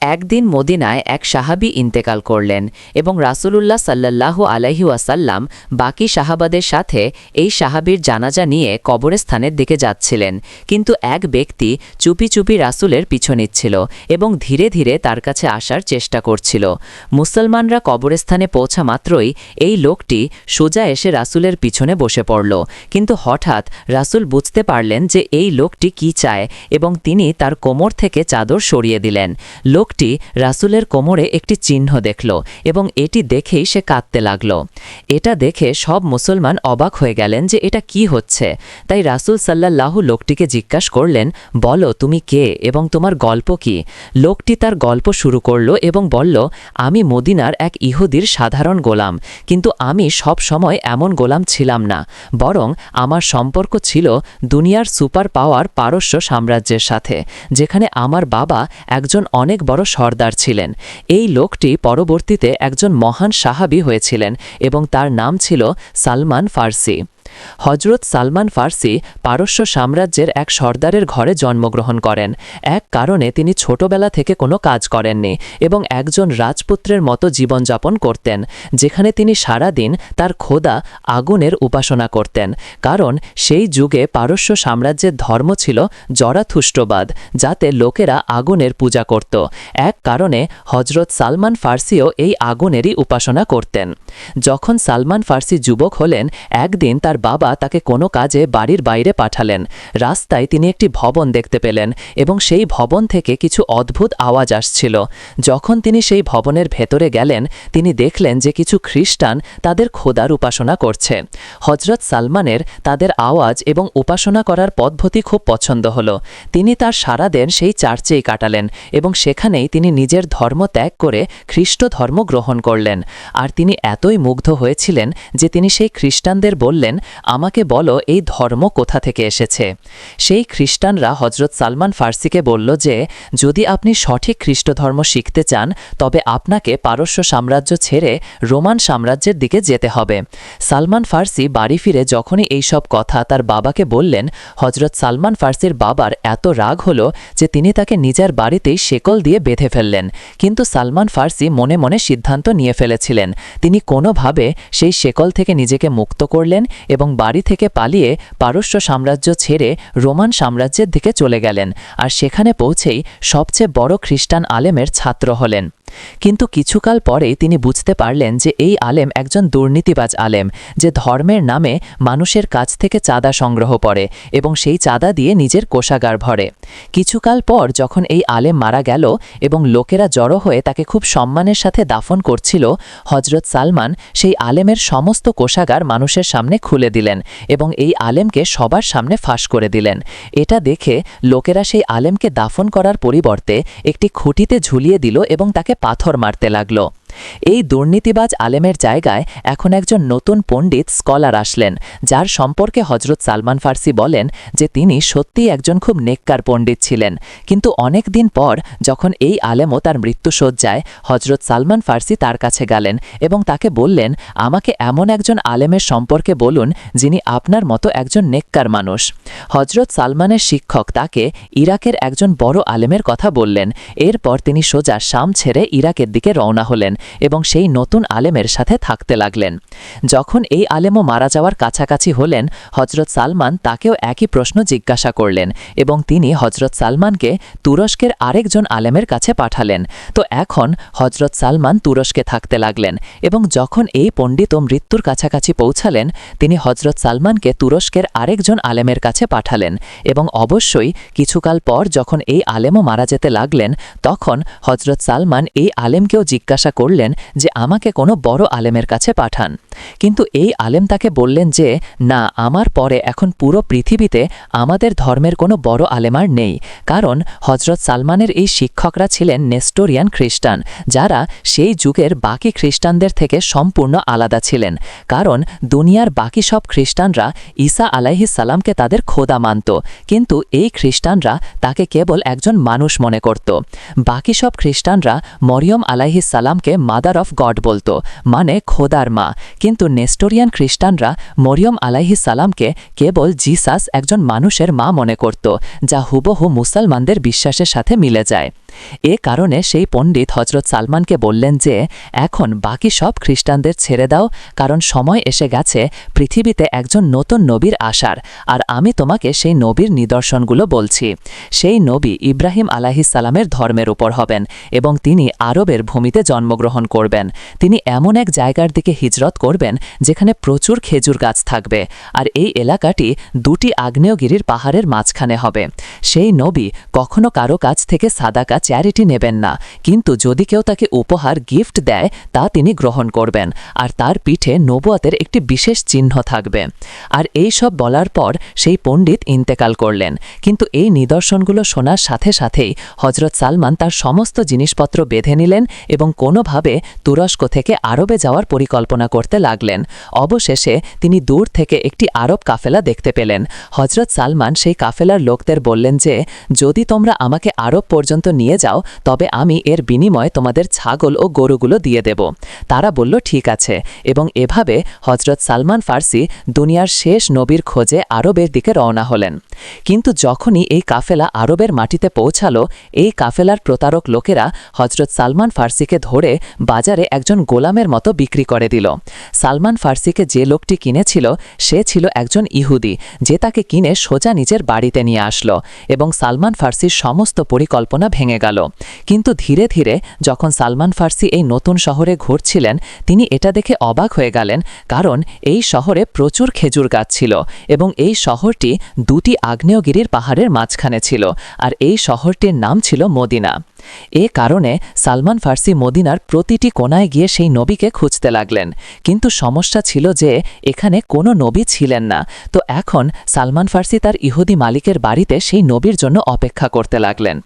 একদিন মদিনায় এক সাহাবী ইন্তেকাল করলেন এবং রাসূলুল্লাহ সাল্লাল্লাহু আলাইহি ওয়াসাল্লাম বাকি সাহাবাদের সাথে এই সাহাবীর জানাজা নিয়ে কবরস্থানের দিকে যাচ্ছিলেন। কিন্তু এক ব্যক্তি চুপি চুপি রাসূলের পিছু নিচ্ছিল এবং ধীরে ধীরে তার কাছে আসার চেষ্টা করছিল। মুসলমানরা কবরস্থানে পৌঁছা মাত্রই এই লোকটি সোজা এসে রাসূলের পিছনে বসে পড়ল। কিন্তু হঠাৎ রাসূল বুঝতে পারলেন যে এই লোকটি কি চায় এবং তিনি তার কোমর থেকে চাদর সরিয়ে দিলেন। লোকটি রাসূলের কোমরে একটি চিহ্ন দেখল এবং এটি দেখেই সে কাঁদতে লাগল। এটা দেখে সব মুসলমান অবাক হয়ে গেলেন যে এটা কি হচ্ছে। তাই রাসূল সাল্লাল্লাহু লোকটিকে জিজ্ঞাস করলেন, বলো, তুমি কে এবং তোমার গল্প কি? লোকটি তার গল্প শুরু করল এবং বলল, আমি মদিনার এক ইহুদির সাধারণ গোলাম, কিন্তু আমি সব সময় এমন গোলাম ছিলাম না, বরং আমার সম্পর্ক ছিল দুনিয়ার সুপার পাওয়ার পারস্য সাম্রাজ্যের সাথে, যেখানে আমার বাবা একজন অনেক বড় সর্দার ছিলেন। এই লোকটি পরবর্তীতে একজন মহান সাহাবি হয়েছিলেন এবং তার নাম ছিল সালমান ফার্সি। হজরত সালমান ফার্সি পারস্য সাম্রাজ্যের এক সর্দারের ঘরে জন্মগ্রহণ করেন। এক কারণে তিনি ছোটবেলা থেকে কোনো কাজ করেননি এবং একজন রাজপুত্রের মতো জীবনযাপন করতেন, যেখানে তিনি সারাদিন তার খোদা আগুনের উপাসনা করতেন। কারণ সেই যুগে পারস্য সাম্রাজ্যের ধর্ম ছিল জরাথুষ্টবাদ, যাতে লোকেরা আগুনের পূজা করত। এক কারণে হজরত সালমান ফার্সিও এই আগুনেরই উপাসনা করতেন। যখন সালমান ফার্সি যুবক হলেন, একদিন তার বাবা তাকে কোনো কাজে বাড়ির বাইরে পাঠালেন। রাস্তায় তিনি একটি ভবন দেখতে পেলেন এবং সেই ভবন থেকে কিছু অদ্ভুত আওয়াজ আসছিল। যখন তিনি সেই ভবনের ভেতরে গেলেন, তিনি দেখলেন যে কিছু খ্রিস্টান তাদের খোদার উপাসনা করছে। হজরত সালমানের তাদের আওয়াজ এবং উপাসনা করার পদ্ধতি খুব পছন্দ হলো। তিনি তার সারা দেন সেই চার্চেই কাটালেন এবং সেখানেই তিনি নিজের ধর্ম ত্যাগ করে খ্রিস্ট ধর্ম গ্রহণ করলেন। আর তিনি এতই মুগ্ধ হয়েছিলেন যে তিনি সেই খ্রিস্টানদের বললেন আমাকে বলো এই ধর্ম কোথা থেকে এসেছে। সেই খ্রিস্টানরা হজরত সালমান ফার্সিকে বলল যে, যদি আপনি সঠিক খ্রিস্ট ধর্ম শিখতে চান, তবে আপনাকে পারস্য সাম্রাজ্য ছেড়ে রোমান সাম্রাজ্যের দিকে যেতে হবে। সালমান ফার্সি বাড়ি ফিরে যখনই এইসব কথা তার বাবাকে বললেন হজরত সালমান ফার্সির বাবার এত রাগ হলো যে তিনি তাকে নিজের বাড়িতেই শেকল দিয়ে বেঁধে ফেললেন। কিন্তু সালমান ফার্সি মনে মনে সিদ্ধান্ত নিয়ে ফেলেছিলেন। তিনি কোনোভাবে সেই শেকল থেকে নিজেকে মুক্ত করলেন এবং বাড়ি থেকে পালিয়ে পারস্য সাম্রাজ্য ছেড়ে রোমান সাম্রাজ্যের দিকে চলে গেলেন, আর সেখানে পৌঁছেই সবচেয়ে বড় খ্রিস্টান আলেমের ছাত্র হলেন। কিন্তু কিছুকাল পরেই তিনি বুঝতে পারলেন যে এই আলেম একজন দুর্নীতিবাজ আলেম, যে ধর্মের নামে মানুষের কাছ থেকে চাঁদা সংগ্রহ করে এবং সেই চাঁদা দিয়ে নিজের কোষাগার ভরে। কিছুকাল পর যখন এই আলেম মারা গেল এবং লোকেরা জড়ো হয়ে তাকে খুব সম্মানের সাথে দাফন করছিল হজরত সালমান সেই আলেমের সমস্ত কোষাগার মানুষের সামনে খুলে দিলেন এবং এই আলেমকে সবার সামনে ফাঁস করে দিলেন। এটা দেখে লোকেরা সেই আলেমকে দাফন করার পরিবর্তে একটি খুঁটিতে ঝুলিয়ে দিল এবং তাকে পাথর মারতে লাগল। এই দুর্নীতিবাজ আলেমের জায়গায় এখন একজন নতুন পণ্ডিত স্কলার আসলেন, যার সম্পর্কে হজরত সালমান ফার্সি বলেন যে তিনি সত্যিই একজন খুব নেককার পণ্ডিত ছিলেন। কিন্তু অনেক দিন পর যখন এই আলেমও তার মৃত্যু মৃত্যুসজ্জায় হজরত সালমান ফার্সি তার কাছে গেলেন এবং তাকে বললেন, আমাকে এমন একজন আলেমের সম্পর্কে বলুন যিনি আপনার মতো একজন নেককার মানুষ। হজরত সালমানের শিক্ষক তাকে ইরাকের একজন বড় আলেমের কথা বললেন। এরপর তিনি সোজা শাম ছেড়ে ইরাকের দিকে রওনা হলেন। এবং সেই নতুন আলেমের সাথে থাকতে লাগলেন। যখন এই আলেমও মারা যাওয়ার কাছাকাছি হলেন হজরত সালমান তাকেও একই প্রশ্ন জিজ্ঞাসা করলেন এবং তিনি হজরত সালমানকে তুরস্কের আরেকজন আলেমের কাছে পাঠালেন। তো এখন হজরত সালমান তুরস্কে থাকতে লাগলেন এবং যখন এই পণ্ডিত মৃত্যুর কাছাকাছি পৌঁছালেন, তিনি হজরত সালমানকে তুরস্কের আরেকজন আলেমের কাছে পাঠালেন এবং অবশ্যই কিছুকাল পর যখন এই আলেমও মারা যেতে লাগলেন, তখন হজরত সালমান এই আলেমকেও জিজ্ঞাসা করলেন যে আমাকে কোনো বড় আলেমের কাছে পাঠান। কিন্তু এই আলেম তাকে বললেন যে, না, আমার পরে এখন পুরো পৃথিবীতে আমাদের ধর্মের কোনো বড় আলেমার নেই। কারণ হজরত সালমানের এই শিক্ষকরা ছিলেন নেস্টোরিয়ান খ্রিস্টান, যারা সেই যুগের বাকি খ্রিস্টানদের থেকে সম্পূর্ণ আলাদা ছিলেন। কারণ দুনিয়ার বাকি সব খ্রিস্টানরা ঈসা সালামকে তাদের খোদা মানত। কিন্তু এই খ্রিস্টানরা তাকে কেবল একজন মানুষ মনে করত। বাকি সব খ্রিস্টানরা মরিয়ম সালামকে মাদার অফ গড বলতো মানে খোদার মা। কিন্তু নেস্টোরিয়ান খ্রিস্টানরা মরিয়ম আলাইহি সালামকে কেবল জিসাস একজন মানুষের মা মনে করত, যা হুবহু মুসলমানদের বিশ্বাসের সাথে মিলে যায়। এ কারণে সেই পণ্ডিত হজরত সালমানকে বললেন যে, এখন বাকি সব খ্রিস্টানদের ছেড়ে দাও, কারণ সময় এসে গেছে, পৃথিবীতে একজন নতুন নবীর আসার, আর আমি তোমাকে সেই নবীর নিদর্শনগুলো বলছি। সেই নবী ইব্রাহিম আলাহিসাল্লামের ধর্মের উপর হবেন, এবং তিনি আরবের ভূমিতে জন্মগ্রহণ করবেন। তিনি এমন এক জায়গার দিকে হিজরত করবেন, যেখানে প্রচুর খেজুর গাছ থাকবে, আর এই এলাকাটি দুটি আগ্নেয়গিরির পাহাড়ের মাঝখানে হবে। সেই নবী কখনো কারও কাছ থেকে সাদা সাদাকা চ্যারিটি নেবেন না। কিন্তু যদি কেউ তাকে উপহার গিফট দেয়, তা তিনি গ্রহণ করবেন। আর তার পিঠে নবুয়াতের একটি বিশেষ চিহ্ন থাকবে। আর এই সব বলার পর সেই পণ্ডিত ইন্তেকাল করলেন। কিন্তু এই নিদর্শনগুলো শোনার সাথে সাথেই হজরত সালমান তার সমস্ত জিনিসপত্র বেঁধে নিলেন এবং কোনোভাবে তুরস্ক থেকে আরবে যাওয়ার পরিকল্পনা করতে লাগলেন। অবশেষে তিনি দূর থেকে একটি আরব কাফেলা দেখতে পেলেন। হজরত সালমান সেই কাফেলার লোকদের বললেন যে, যদি তোমরা আমাকে আরব পর্যন্ত নিয়ে যাও, তবে আমি এর বিনিময়ে তোমাদের ছাগল ও গরুগুলো দিয়ে দেব। তারা বলল, ঠিক আছে। এবং এভাবে হজরত সালমান ফার্সি দুনিয়ার শেষ নবীর খোঁজে আরবের দিকে রওনা হলেন। কিন্তু যখনই এই কাফেলা আরবের মাটিতে পৌঁছালো, এই কাফেলার প্রতারক লোকেরা হজরত সালমান ফার্সিকে ধরে বাজারে একজন গোলামের মতো বিক্রি করে দিল। সালমান ফার্সিকে যে লোকটি কিনেছিল, সে ছিল একজন ইহুদি, যে তাকে কিনে সোজা নিজের বাড়িতে নিয়ে আসলো এবং সালমান ফার্সির সমস্ত পরিকল্পনা ভেঙে গেল। কিন্তু ধীরে ধীরে যখন সালমান ফার্সি এই নতুন শহরে ঘুরছিলেন, তিনি এটা দেখে অবাক হয়ে গেলেন, কারণ এই শহরে প্রচুর খেজুর গাছ ছিল এবং এই শহরটি দুটি আগ্নেয়গিরির পাহাড়ের মাঝখানে ছিল, আর এই শহরটির নাম ছিল মদিনা। এ কারণে সালমান ফার্সি মদিনার প্রতিটি কোনায় গিয়ে সেই নবীকে খুঁজতে লাগলেন। কিন্তু সমস্যা ছিল যে এখানে কোনো নবী ছিলেন না। তো এখন সালমান ফার্সি তার ইহুদি মালিকের বাড়িতে সেই নবীর জন্য অপেক্ষা করতে লাগলেন।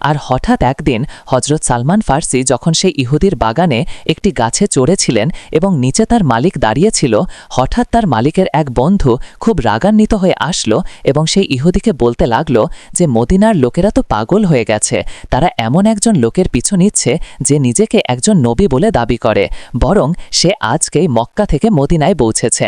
আর হঠাৎ একদিন হজরত সালমান ফার্সি যখন সেই ইহুদির বাগানে একটি গাছে চড়েছিলেন এবং নিচে তার মালিক দাঁড়িয়েছিল হঠাৎ তার মালিকের এক বন্ধু খুব রাগান্বিত হয়ে আসলো এবং সেই ইহুদিকে বলতে লাগল যে, মদিনার লোকেরা তো পাগল হয়ে গেছে। তারা এমন একজন লোকের পিছু নিচ্ছে যে, নিজেকে একজন নবী বলে দাবি করে, বরং সে আজকেই মক্কা থেকে মদিনায় পৌঁছেছে।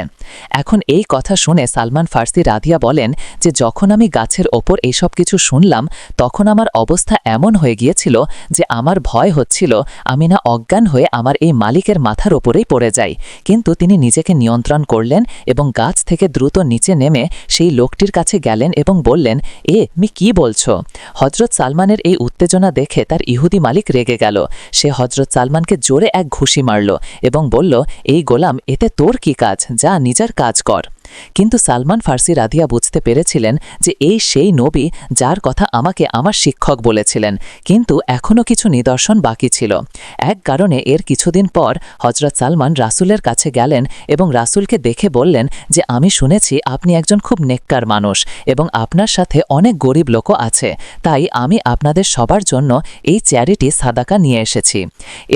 এখন এই কথা শুনে সালমান ফার্সি রাধিয়া বলেন যে, যখন আমি গাছের ওপর এইসব কিছু শুনলাম, তখন আমার অবস্থা এমন হয়ে গিয়েছিল যে আমার ভয় হচ্ছিল, আমি না অজ্ঞান হয়ে আমার এই মালিকের মাথার ওপরেই পড়ে যাই। কিন্তু তিনি নিজেকে নিয়ন্ত্রণ করলেন এবং গাছ থেকে দ্রুত নিচে নেমে সেই লোকটির কাছে গেলেন এবং বললেন, এ মি কি বলছো? হজরত সালমানের এই উত্তেজনা দেখে তার ইহুদি মালিক রেগে গেল। সে হজরত সালমানকে জোরে এক ঘুষি মারল এবং বলল, এই গোলাম, এতে তোর কি কাজ? যা, নিজের কাজ কর। কিন্তু সালমান ফার্সি রাধিয়া বুঝতে পেরেছিলেন যে এই সেই নবী যার কথা আমাকে আমার শিক্ষক বলেছিলেন, কিন্তু এখনও কিছু নিদর্শন বাকি ছিল। এক কারণে এর কিছুদিন পর হজরত সালমান রাসুলের কাছে গেলেন এবং রাসুলকে দেখে বললেন যে, আমি শুনেছি আপনি একজন খুব নেককার মানুষ এবং আপনার সাথে অনেক গরিব লোকও আছে, তাই আমি আপনাদের সবার জন্য এই চ্যারিটি সাদাকা নিয়ে এসেছি।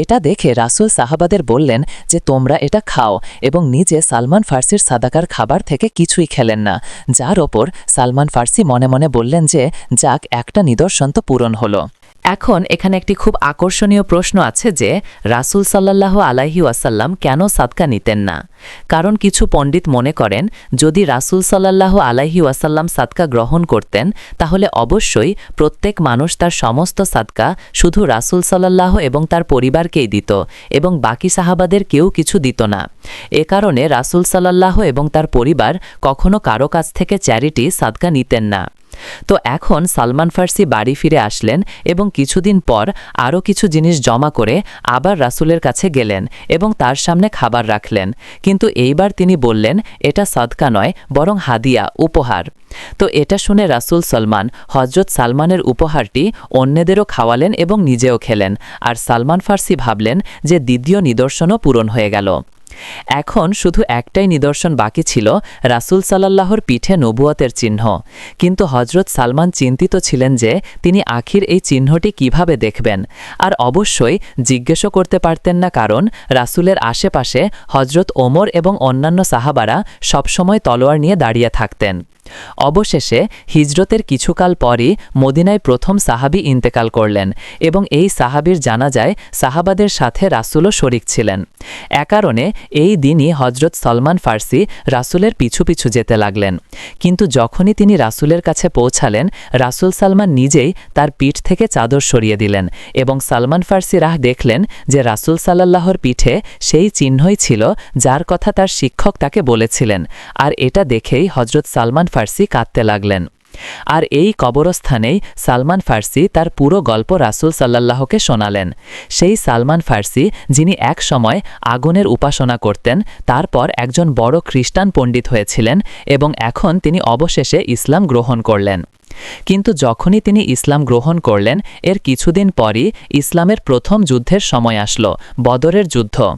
এটা দেখে রাসুল সাহাবাদের বললেন যে, তোমরা এটা খাও এবং নিজে সালমান ফার্সির সাদাকার খাবার থেকে কিছুই খেলেন না। যার ওপর সালমান ফার্সি মনে মনে বললেন যে, যাক, একটা নিদর্শন তো পূরণ হলো। এখন এখানে একটি খুব আকর্ষণীয় প্রশ্ন আছে যে, রাসুল সাল্লাহ আলাহি ওয়াসাল্লাম কেন সাদকা নিতেন না? কারণ কিছু পণ্ডিত মনে করেন, যদি রাসুল সাল্লাহ আলাহি ওয়াসাল্লাম সাদকা গ্রহণ করতেন, তাহলে অবশ্যই প্রত্যেক মানুষ তার সমস্ত সাদকা শুধু রাসুল সাল্লাহ এবং তার পরিবারকেই দিত এবং বাকি সাহাবাদের কেউ কিছু দিত না। এ কারণে রাসুল সাল্লাহ এবং তার পরিবার কখনো কারও কাছ থেকে চ্যারিটি সাদকা নিতেন না। তো এখন সালমান ফার্সি বাড়ি ফিরে আসলেন এবং কিছুদিন পর আরও কিছু জিনিস জমা করে আবার রাসুলের কাছে গেলেন এবং তার সামনে খাবার রাখলেন। কিন্তু এইবার তিনি বললেন, এটা সদকা নয়, বরং হাদিয়া, উপহার। তো এটা শুনে রাসুল সলমান হজরত সালমানের উপহারটি অন্যদেরও খাওয়ালেন এবং নিজেও খেলেন। আর সালমান ফার্সি ভাবলেন যে দ্বিতীয় নিদর্শনও পূরণ হয়ে গেল। এখন শুধু একটাই নিদর্শন বাকি ছিল, রাসুল সাল্লাহর পিঠে নবুয়তের চিহ্ন। কিন্তু হজরত সালমান চিন্তিত ছিলেন যে তিনি আখির এই চিহ্নটি কীভাবে দেখবেন। আর অবশ্যই জিজ্ঞেসও করতে পারতেন না, কারণ রাসুলের আশেপাশে হজরত ওমর এবং অন্যান্য সাহাবারা সবসময় তলোয়ার নিয়ে দাঁড়িয়ে থাকতেন। অবশেষে হিজরতের কিছুকাল পরই মদিনায় প্রথম সাহাবি ইন্তেকাল করলেন এবং এই সাহাবির জানা যায় সাহাবাদের সাথে রাসুলও শরিক ছিলেন। এ কারণে এই দিনই হজরত সলমান ফার্সি রাসুলের পিছু পিছু যেতে লাগলেন। কিন্তু যখনই তিনি রাসুলের কাছে পৌঁছালেন, রাসুল সালমান নিজেই তার পিঠ থেকে চাদর সরিয়ে দিলেন এবং সালমান ফার্সি রাহ দেখলেন যে রাসুল সাল্লাহর পিঠে সেই চিহ্নই ছিল যার কথা তার শিক্ষক তাকে বলেছিলেন। আর এটা দেখেই হজরত সালমান ফার্সি কাঁদতে লাগলেন। আর এই কবরস্থানেই সালমান ফার্সি তার পুরো গল্প রাসুল সাল্লাহকে শোনালেন। সেই সালমান ফার্সি, যিনি এক সময় আগুনের উপাসনা করতেন, তারপর একজন বড় খ্রিস্টান পণ্ডিত হয়েছিলেন এবং এখন তিনি অবশেষে ইসলাম গ্রহণ করলেন। কিন্তু যখনই তিনি ইসলাম গ্রহণ করলেন, এর কিছুদিন পরই ইসলামের প্রথম যুদ্ধের সময় আসলো, বদরের যুদ্ধ।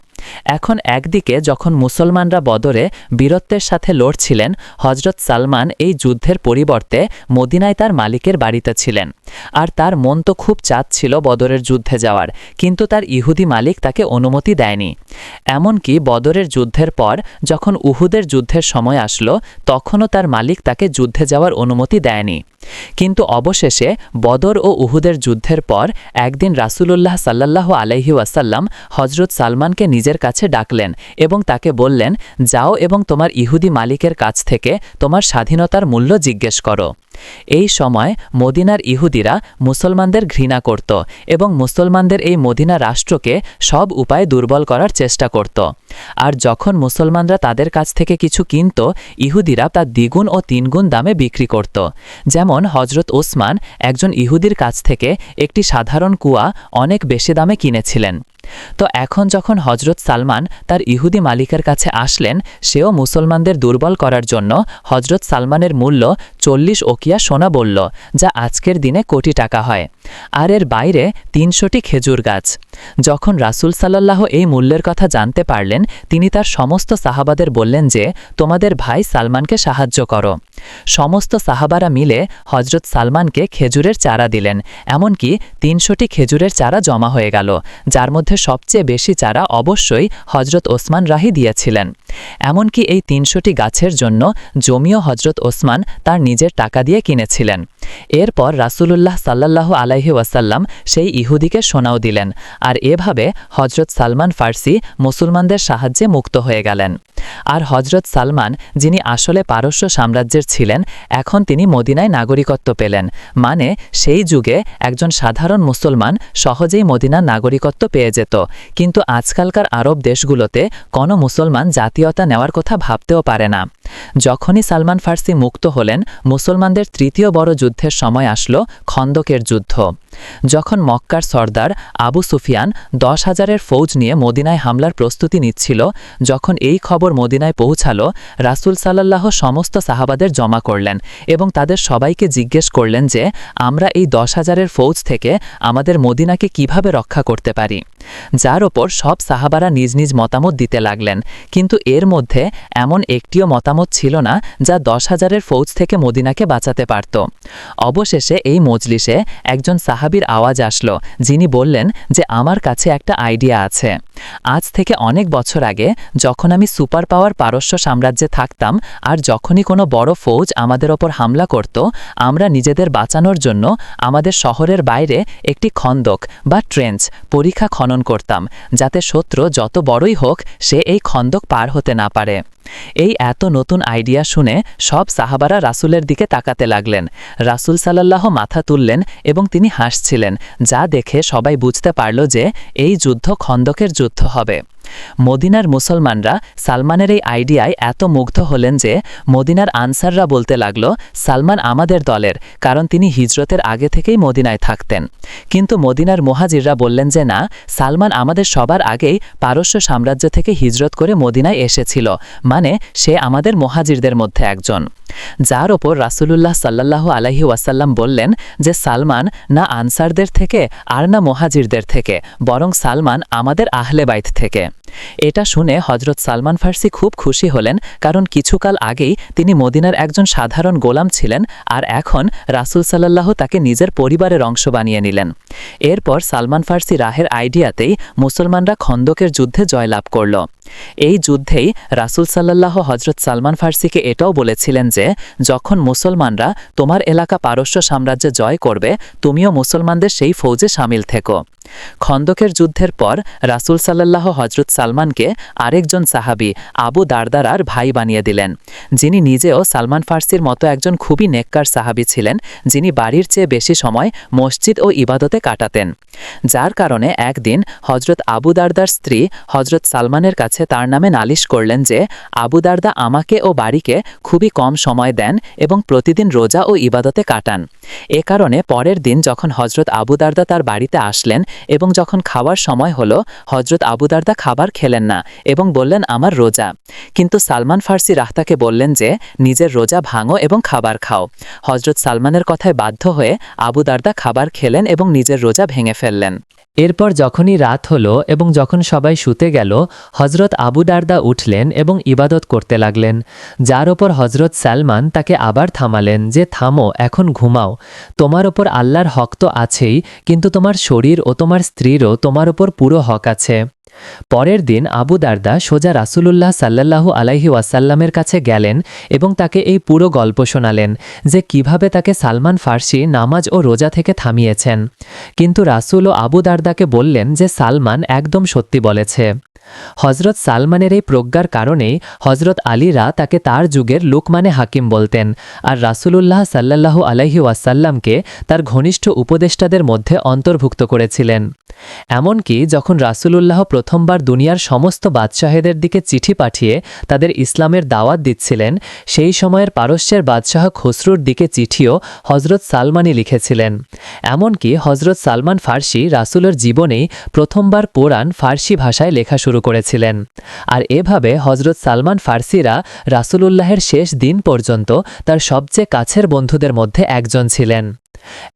এখন একদিকে যখন মুসলমানরা বদরে বীরত্বের সাথে লড়ছিলেন হজরত সালমান এই যুদ্ধের পরিবর্তে মদিনায় তার মালিকের বাড়িতে ছিলেন। আর তার মন তো খুব চাচ্ছিল বদরের যুদ্ধে যাওয়ার, কিন্তু তার ইহুদি মালিক তাকে অনুমতি দেয়নি। এমনকি বদরের যুদ্ধের পর যখন উহুদের যুদ্ধের সময় আসলো, তখনও তার মালিক তাকে যুদ্ধে যাওয়ার অনুমতি দেয়নি। কিন্তু অবশেষে বদর ও উহুদের যুদ্ধের পর একদিন রাসুলুল্লাহ সাল্লাহ আলাইহি ওয়াসাল্লাম হজরত সালমানকে নিজের কাছে ডাকলেন এবং তাকে বললেন, যাও এবং তোমার ইহুদি মালিকের কাছ থেকে তোমার স্বাধীনতার মূল্য জিজ্ঞেস করো। এই সময় মদিনার ইহুদিরা মুসলমানদের ঘৃণা করত এবং মুসলমানদের এই মদিনা রাষ্ট্রকে সব উপায়ে দুর্বল করার চেষ্টা করত। আর যখন মুসলমানরা তাদের কাছ থেকে কিছু কিনত, ইহুদিরা তা দ্বিগুণ ও তিনগুণ দামে বিক্রি করত। যেমন হজরত ওসমান একজন ইহুদির কাছ থেকে একটি সাধারণ কুয়া অনেক বেশি দামে কিনেছিলেন। তো এখন যখন হজরত সালমান তার ইহুদি মালিকের কাছে আসলেন, সেও মুসলমানদের দুর্বল করার জন্য হজরত সালমানের মূল্য চল্লিশ ওকিয়া সোনা বলল, যা আজকের দিনে কোটি টাকা হয়। আর এর বাইরে তিনশোটি খেজুর গাছ। যখন রাসুল সাল্লাহ এই মূল্যের কথা জানতে পারলেন, তিনি তার সমস্ত সাহাবাদের বললেন যে, তোমাদের ভাই সালমানকে সাহায্য করো। সমস্ত সাহাবারা মিলে হজরত সালমানকে খেজুরের চারা দিলেন, এমনকি তিনশোটি খেজুরের চারা জমা হয়ে গেল, যার মধ্যে সবচেয়ে বেশি চারা অবশ্যই হজরত ওসমান রাহি দিয়েছিলেন। এমনকি এই তিনশোটি গাছের জন্য জমিও হজরত ওসমান তার নিজের টাকা দিয়ে কিনেছিলেন। এরপর রাসুলুল্লাহ সাল্লাহ আলাইহি ওয়াসাল্লাম সেই ইহুদিকে সোনাও দিলেন আর এভাবে হজরত সালমান ফার্সি মুসলমানদের সাহায্যে মুক্ত হয়ে গেলেন। আর হজরত সালমান, যিনি আসলে পারস্য সাম্রাজ্যের ছিলেন, এখন তিনি মদিনায় নাগরিকত্ব পেলেন। মানে সেই যুগে একজন সাধারণ মুসলমান সহজেই মদিনার নাগরিকত্ব পেয়ে যেত। কিন্তু আজকালকার আরব দেশগুলোতে কোনো মুসলমান জাতীয়তা নেওয়ার কথা ভাবতেও পারে না। যখনই সালমান ফার্সি মুক্ত হলেন, মুসলমানদের তৃতীয় বড় যুদ্ধের সময় আসলো খন্দকের যুদ্ধ। যখন মক্কার সর্দার আবু সুফিয়ান দশ হাজারের ফৌজ নিয়ে মদিনায় হামলার প্রস্তুতি নিচ্ছিল, যখন এই খবর মদিনায় পৌঁছাল, রাসুল সাল্লাহ সমস্ত সাহাবাদের জমা করলেন এবং তাদের সবাইকে জিজ্ঞেস করলেন যে, আমরা এই দশ হাজারের ফৌজ থেকে আমাদের মদিনাকে কীভাবে রক্ষা করতে পারি? যার ওপর সব সাহাবারা নিজ নিজ মতামত দিতে লাগলেন। কিন্তু এর মধ্যে এমন একটিও মতামত ছিল না যা দশ হাজারের ফৌজ থেকে মদিনাকে বাঁচাতে পারত। অবশেষে এই মজলিসে একজন সাহাবির আওয়াজ আসলো, যিনি বললেন যে, আমার কাছে একটা আইডিয়া আছে। আজ থেকে অনেক বছর আগে যখন আমি সুপার পাওয়ার পারস্য সাম্রাজ্যে থাকতাম আর যখনই কোনো বড় ফৌজ আমাদের ওপর হামলা করত, আমরা নিজেদের বাঁচানোর জন্য আমাদের শহরের বাইরে একটি খন্দক বা ট্রেঞ্চ পরীক্ষা খনন করতাম যাতে শত্রু যত বড়ই হোক সে এই খন্দক পার হতে না পারে। এই এত নতুন আইডিয়া শুনে সব সাহাবারা রাসুলের দিকে তাকাতে লাগলেন। রাসুল সাল্লাহ মাথা তুললেন এবং তিনি হাসছিলেন, যা দেখে সবাই বুঝতে পারল যে এই যুদ্ধ খন্দকের যুদ্ধ হবে। মদিনার মুসলমানরা সালমানের এই আইডিয়ায় এত মুগ্ধ হলেন যে মদিনার আনসাররা বলতে লাগল, সালমান আমাদের দলের, কারণ তিনি হিজরতের আগে থেকেই মদিনায় থাকতেন। কিন্তু মদিনার মুহাজিররা বললেন যে, না, সালমান আমাদের সবার আগেই পারস্য সাম্রাজ্য থেকে হিজরত করে মদিনায় এসেছিল। মানে সে আমাদের মহাজিরদের মধ্যে একজন। যার ওপর রাসুলুল্লাহ সাল্লাহ আলাহি ওয়াসাল্লাম বললেন যে, সালমান না আনসারদের থেকে আর না মহাজিরদের থেকে, বরং সালমান আমাদের আহলেবাইত থেকে। এটা শুনে হজরত সালমান ফার্সি খুব খুশি হলেন, কারণ কিছুকাল আগেই তিনি মদিনার একজন সাধারণ গোলাম ছিলেন আর এখন রাসূল সাল্লাল্লাহু তাকে নিজের পরিবারের অংশ বানিয়ে নিলেন। এরপর সালমান ফার্সি রাহের আইডিয়াতেই মুসলমানরা খন্দকের যুদ্ধে জয়লাভ করল। এই যুদ্ধেই রাসূল সাল্লাল্লাহু হজরত সালমান ফার্সিকে এটাও বলেছিলেন যে, যখন মুসলমানরা তোমার এলাকা পারস্য সাম্রাজ্যে জয় করবে, তুমিও মুসলমানদের সেই ফৌজে সামিল থেকো। খন্দকের যুদ্ধের পর রাসূল সাল্লাল্লাহু হজরত সালমানকে আরেকজন সাহাবি আবু দারদারার ভাই বানিয়ে দিলেন। যিনি নিজেও সালমান ফার্সির মতো একজন খুবই নেককার সাহাবি ছিলেন, যিনি বাড়ির চেয়ে বেশি সময় মসজিদ ও ইবাদতে কাটাতেন। যার কারণে একদিন হজরত আবু দারদার স্ত্রী হজরত সালমানের কাছে তার নামে নালিশ করলেন যে, আবু দারদা আমাকে ও বাড়িকে খুবই কম সময় দেন এবং প্রতিদিন রোজা ও ইবাদতে কাটান। এ কারণে পরের দিন যখন হজরত আবু দারদা তার বাড়িতে আসলেন এবং যখন খাওয়ার সময় হলো হজরত আবু দারদা খাবার খেলেন না এবং বললেন, আমার রোজা। কিন্তু সালমান ফার্সি রাহতাকে বললেন যে, নিজের রোজা ভাঙো এবং খাবার খাও। হজরত সালমানের কথায় বাধ্য হয়ে আবু দারদা খাবার খেলেন এবং নিজের রোজা ভেঙে ফেললেন। এরপর যখনই রাত হলো এবং যখন সবাই শুতে গেল হজরত আবু দারদা উঠলেন এবং ইবাদত করতে লাগলেন। যার ওপর হজরত সালমান তাকে আবার থামালেন যে, থামো, এখন ঘুমাও। তোমার ওপর আল্লাহর হক তো আছেই, কিন্তু তোমার শরীর ও তোমার স্ত্রীরও তোমার উপর পুরো হক আছে। পরের দিন আবু দারদা সোজা রাসূলুল্লাহ সাল্লাল্লাহু আলাইহি ওয়াসাল্লামের কাছে গেলেন এবং তাকে এই পুরো গল্প শোনালেন যে কীভাবে তাকে সালমান ফার্সি নামাজ ও রোজা থেকে থামিয়েছেন। কিন্তু রাসূল ও আবু দারদাকে বললেন যে সালমান একদম সত্যি বলেছে। হজরত সালমানের এই প্রজ্ঞার কারণেই হজরত আলীরা তাকে তার যুগের লুকমানে হাকিম বলতেন আর রাসূলুল্লাহ সাল্লাল্লাহু আলাইহি ওয়াসাল্লামকে তার ঘনিষ্ঠ উপদেষ্টাদের মধ্যে অন্তর্ভুক্ত করেছিলেন। এমনকি যখন রাসূলুল্লাহ প্রথমবার দুনিয়ার সমস্ত বাদশাহেদের দিকে চিঠি পাঠিয়ে তাদের ইসলামের দাওয়াত দিচ্ছিলেন, সেই সময়ের পারস্যের বাদশাহ খসরুর দিকে চিঠিও হজরত সালমানই লিখেছিলেন। এমনকি হজরত সালমান ফার্সি রাসূলের জীবনেই প্রথমবার কোরআন ফার্সি ভাষায় লেখা শুরু করেছিলেন। আর এভাবে হজরত সালমান ফার্সিরা রাসূলুল্লাহের শেষ দিন পর্যন্ত তার সবচেয়ে কাছের বন্ধুদের মধ্যে একজন ছিলেন।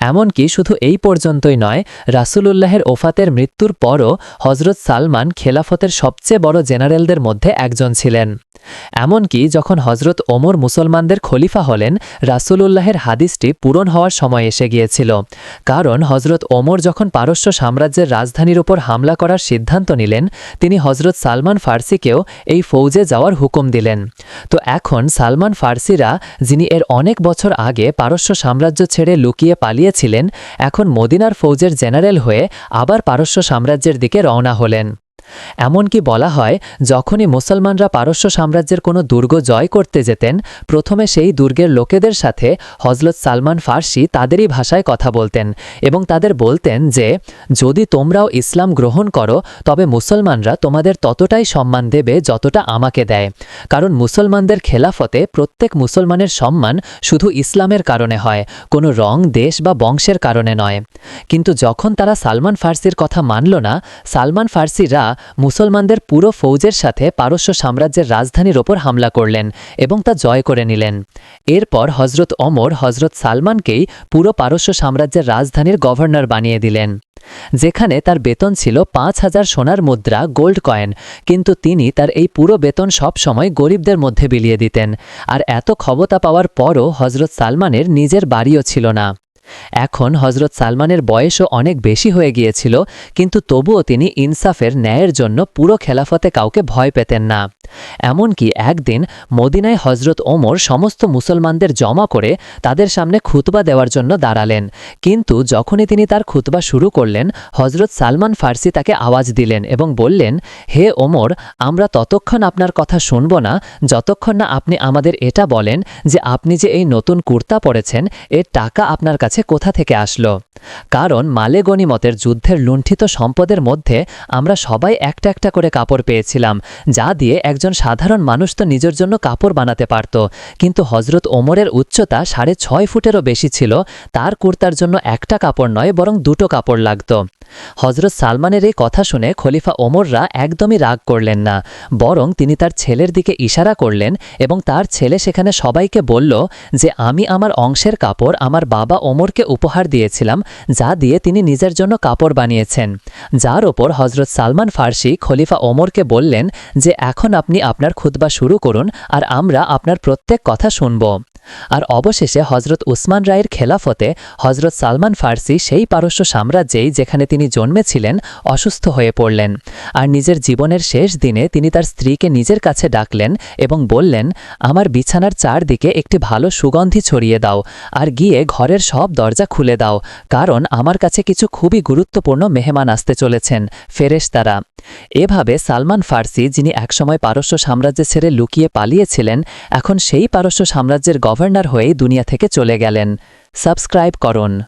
এমনকি শুধু এই পর্যন্তই নয়, রাসূলুল্লাহের ওফাতের মৃত্যুর পরও হজরত সালমান খেলাফতের সবচেয়ে বড় জেনারেলদের মধ্যে একজন ছিলেন। এমনকি যখন হজরত ওমর মুসলমানদের খলিফা হলেন, রাসূলুল্লাহের হাদিসটি পূরণ হওয়ার সময় এসে গিয়েছিল। কারণ হজরত ওমর যখন পারস্য সাম্রাজ্যের রাজধানীর ওপর হামলা করার সিদ্ধান্ত নিলেন, তিনি হজরত সালমান ফার্সিকেও এই ফৌজে যাওয়ার হুকুম দিলেন। তো এখন সালমান ফার্সিরা, যিনি এর অনেক বছর আগে পারস্য সাম্রাজ্য ছেড়ে লুকিয়ে পালিয়েছিলেন এখন মদিনার ফৌজের জেনারেল হয়ে আবার পারস্য সাম্রাজ্যের দিকে রওনা হলেন। এমনকি বলা হয়, যখনই মুসলমানরা পারস্য সাম্রাজ্যের কোনো দুর্গ জয় করতে যেতেন, প্রথমে সেই দুর্গের লোকেদের সাথে হজরত সালমান ফার্সি তাদেরই ভাষায় কথা বলতেন এবং তাদের বলতেন যে, যদি তোমরাও ইসলাম গ্রহণ করো, তবে মুসলমানরা তোমাদের ততটাই সম্মান দেবে যতটা আমাকে দেয়। কারণ মুসলমানদের খেলাফতে প্রত্যেক মুসলমানের সম্মান শুধু ইসলামের কারণে হয়, কোনো রং, দেশ বা বংশের কারণে নয়। কিন্তু যখন তারা সালমান ফার্সির কথা মানল না, সালমান ফার্সিরা মুসলমানদের পুরো ফৌজের সাথে পারস্য সাম্রাজ্যের রাজধানীর ওপর হামলা করলেন এবং তা জয় করে নিলেন। এরপর হজরত অমর হজরত সালমানকেই পুরো পারস্য সাম্রাজ্যের রাজধানীর গভর্নর বানিয়ে দিলেন। যেখানে তার বেতন ছিল পাঁচ হাজার সোনার মুদ্রা, গোল্ড কয়েন, কিন্তু তিনি তার এই পুরো বেতন সব সময় গরিবদের মধ্যে বিলিয়ে দিতেন। আর এত ক্ষমতা পাওয়ার পরও হজরত সালমানের নিজের বাড়িও ছিল না। এখন হজরত সালমানের বয়সও অনেক বেশি হয়ে গিয়েছিল, কিন্তু তবুও তিনি ইনসাফের ন্যায়ের জন্য পুরো খেলাফতে কাউকে ভয় পেতেন না। এমনকি একদিন মদিনায় হজরত ওমর সমস্ত মুসলমানদের জমা করে তাদের সামনে খুতবা দেওয়ার জন্য দাঁড়ালেন। কিন্তু যখনই তিনি তার খুতবা শুরু করলেন হজরত সালমান ফার্সি তাকে আওয়াজ দিলেন এবং বললেন, হে ওমর, আমরা ততক্ষণ আপনার কথা শুনব না, যতক্ষণ না আপনি আমাদের এটা বলেন যে আপনি যে এই নতুন কুর্তা পরেছেন, এর টাকা আপনার কাছে কোথা থেকে আসলো? কারণ মালে গনিমতের যুদ্ধের লুণ্ঠিত সম্পদের মধ্যে আমরা সবাই একটা একটা করে কাপড় পেয়েছিলাম, যা দিয়ে এক একজন সাধারণ মানুষ তো নিজের জন্য কাপড় বানাতে পারত। কিন্তু হজরত ওমরের উচ্চতা সাড়ে ছয় ফুটেরও বেশি ছিল। তার কুর্তার জন্য একটা কাপড় নয়, বরং দুটো কাপড় লাগত। হজরত সালমানের এই কথা শুনে খলিফা ওমররা একদমই রাগ করলেন না, বরং তিনি তার ছেলের দিকে ইশারা করলেন এবং তার ছেলে সেখানে সবাইকে বলল যে, আমি আমার অংশের কাপড় আমার বাবা ওমরকে উপহার দিয়েছিলাম, যা দিয়ে তিনি নিজের জন্য কাপড় বানিয়েছেন। যার ওপর হজরত সালমান ফার্সি খলিফা ওমরকে বললেন যে, এখন আপনি আপনার খুতবা শুরু করুন আর আমরা আপনার প্রত্যেক কথা শুনব। আর অবশেষে হজরত উসমান রায়ের খেলাফতে হজরত সালমান ফার্সি সেই পারস্য সাম্রাজ্যেই যেখানে তিনি জন্মেছিলেন, অসুস্থ হয়ে পড়লেন। আর নিজের জীবনের শেষ দিনে তিনি তার স্ত্রীকে নিজের কাছে ডাকলেন এবং বললেন, আমার বিছানার চারদিকে একটি ভালো সুগন্ধি ছড়িয়ে দাও আর গিয়ে ঘরের সব দরজা খুলে দাও, কারণ আমার কাছে কিছু খুবই গুরুত্বপূর্ণ মেহমান আসতে চলেছেন, ফেরেশতারা। এভাবে সালমান ফার্সি, যিনি একসময় পারস্য সাম্রাজ্য ছেড়ে লুকিয়ে পালিয়েছিলেন, এখন সেই পারস্য সাম্রাজ্যের হয়েই দুনিয়া থেকে চলে গেলেন। সাবস্ক্রাইব করুন।